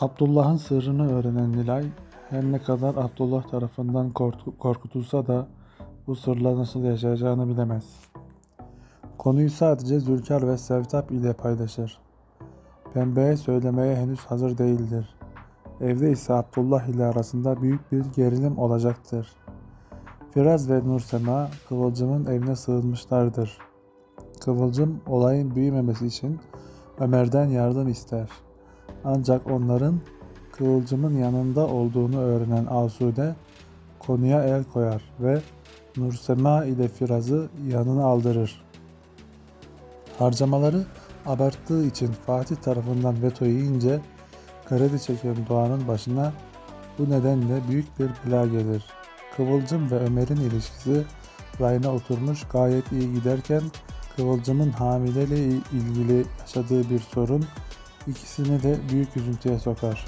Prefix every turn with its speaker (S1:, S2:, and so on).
S1: Abdullah'ın sırrını öğrenen Nilay, her ne kadar Abdullah tarafından korku- korkutulsa da bu sırla nasıl yaşayacağını bilemez. Konuyu sadece Zülkar ve Sevtap ile paylaşır. Pembe'ye söylemeye henüz hazır değildir. Evde ise Abdullah ile arasında büyük bir gerilim olacaktır. Firaz ve Nursema Kıvılcım'ın evine sığınmışlardır. Kıvılcım olayın büyümemesi için Ömer'den yardım ister. Ancak onların Kıvılcım'ın yanında olduğunu öğrenen Asude konuya el koyar ve Nursema ile Firaz'ı yanına aldırır. Harcamaları abarttığı için Fatih tarafından veto yiyince kredi çeken Doğan'ın başına bu nedenle büyük bir bela gelir. Kıvılcım ve Ömer'in ilişkisi rayına oturmuş gayet iyi giderken Kıvılcım'ın hamileyle ilgili yaşadığı bir sorun ikisini de büyük üzüntüye sokar.